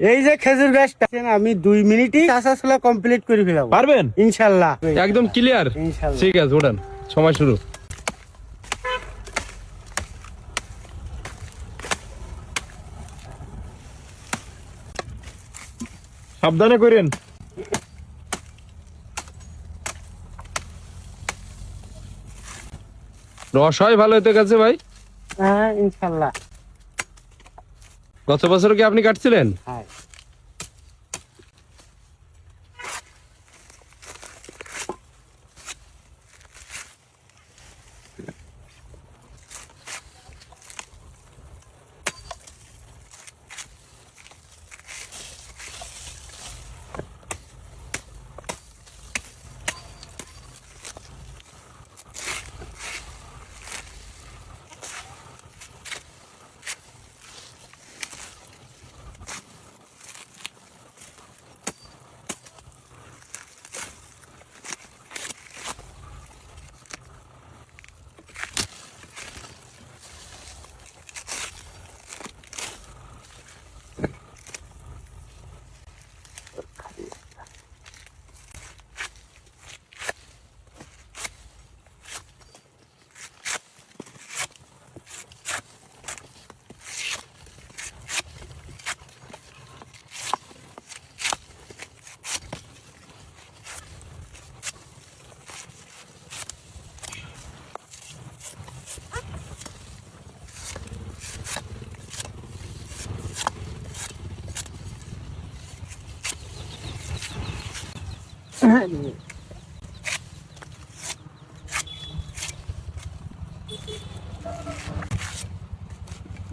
এই যে খেজুর গাছটা আমি দুই মিনিটই চাষাশলা কমপ্লিট করে ফেলাবো। পারবেন? ইনশাল্লাহ। একদম ক্লিয়ার ঠিক আছে ওঠান সময় শুরু। সাবধানে করেন। রস হয় ভালো হতে গেছে ভাই? হ্যাঁ ইনশাল্লাহ। গত বছর কি আপনি কাটছিলেন? হ্যাঁ।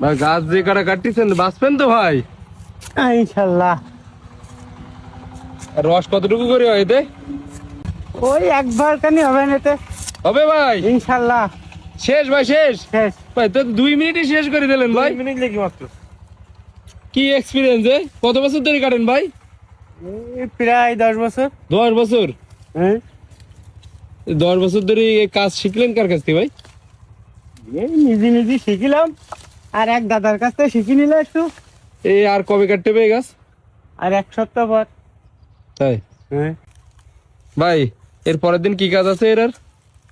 ভাই গাছ যে কাটা কাটতেছেন বাঁচবেন তো ভাই? ইনশাল্লাহ। আর রস কতটুকু করে হয় এতে? ওই একবার কানি হবে না এতে। হবে ভাই? ইনশাল্লাহ। শেষ ভাই শেষ? শেষ। ভাই তো দুই মিনিটই শেষ করে দিলেন ভাই। মিনিট লেগে মাত্র? কি এক্সপিরিয়েন্স এ? কত বছর ধরে কাটেন ভাই? প্রায় দশ বছর। দশ বছর? হ্যাঁ। দশ বছর ধরে এই কাজ শিখলেন কার কাছ থেকে ভাই? এই নিজে নিজে শিখিলাম আর এক দাদার কাছ থেকে শিখে নিলে একটু। এই আর কবে কাটতে পেয়ে গাছ আর এক সপ্তাহ পর। তাই? হ্যাঁ। ভাই এর পরের দিন কি কাজ আছে এর আর?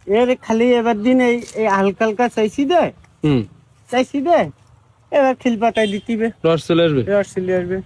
এর খালি এবার দিন এই এই হালকা হালকা চাইছি দে। হুম। চাইছি দে। এবার খিল পাতায় দিতিবে রস চলে আসবে। রস চলে আসবে।